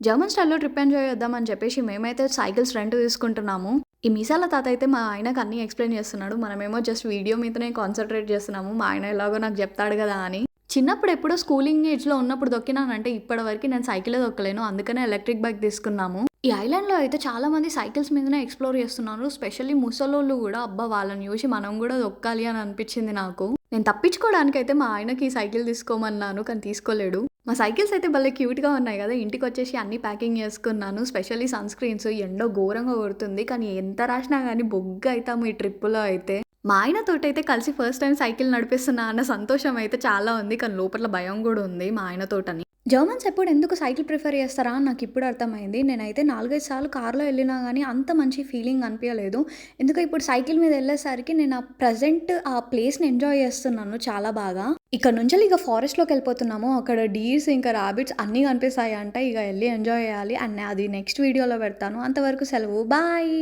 German స్టైల్‌లో trip enjoy చేద్దామని చెప్పేసి మేమైతే సైకిల్స్ రెంట్ తీసుకుంటున్నాము. ఈ మీసాల తాత అయితే మా ఆయనకు అన్నీ ఎక్స్‌ప్లెయిన్ చేస్తున్నాడు. మనమేమో జస్ట్ వీడియో మీదనే కాన్సన్ట్రేట్ చేస్తున్నాము. మా ఆయన ఎలాగో నాకు చెప్తాడు కదా అని. చిన్నప్పుడు ఎప్పుడో స్కూలింగ్ ఏజ్‌లో ఉన్నప్పుడు దొక్కినానంటే ఇప్పటి వరకు నేను సైకిలే తొక్కలేను. అందుకనే ఎలక్ట్రిక్ బైక్ తీసుకున్నాము. ఈ ఐలాండ్‌లో అయితే చాలా మంది సైకిల్స్ మీదనే ఎక్స్‌ప్లోర్ చేస్తున్నారు. స్పెషల్లీ ముసలోళ్ళు కూడా అబ్బా! వాళ్ళని చూసి మనం కూడా దొక్కాలి అని అనిపించింది నాకు. నేను తప్పించుకోవడానికైతే మా ఆయనకి ఈ సైకిల్ తీసుకోమన్నాను. కానీ తీసుకోలేడు. మా సైకిల్స్ అయితే భలే క్యూట్‌గా ఉన్నాయి కదా! ఇంటికి వచ్చేసి అన్ని ప్యాకింగ్ చేసుకున్నాను. స్పెషల్లీ సన్ స్క్రీన్స్ ఎండో ఘోరంగా కొడుతుంది. కానీ ఎంత రాసినా కానీ బొగ్గు అవుతాము ఈ ట్రిప్లో అయితే. మా అయితే కలిసి ఫస్ట్ టైం సైకిల్ నడిపిస్తున్నా అన్న సంతోషం అయితే చాలా ఉంది. కానీ లోపల భయం కూడా ఉంది మా ఆయనతోటని. జర్మన్స్ ఎప్పుడు ఎందుకు సైకిల్ ప్రిఫర్ చేస్తారా అని నాకు ఇప్పుడు అర్థమైంది. నేనైతే 4, 5 సార్లు కార్‌లో వెళ్ళినా కానీ అంత మంచి ఫీలింగ్ అనిపించలేదు ఎందుకు ఇప్పుడు సైకిల్ మీద వెళ్ళేసరికి నేను ఆ ప్రెజెంట్ ఆ ప్లేస్‌ని ఎంజాయ్ చేస్తున్నాను చాలా బాగా. ఇక్కడ నుంచి ఇక ఫారెస్ట్‌లోకి వెళ్ళిపోతున్నాము. అక్కడ డీర్స్ ఇంకా రాబిట్స్ అన్నీ అంట ఇక వెళ్ళి ఎంజాయ్ చేయాలి. అండ్ అది నెక్స్ట్ వీడియోలో పెడతాను. అంతవరకు సెలవు. బాయ్.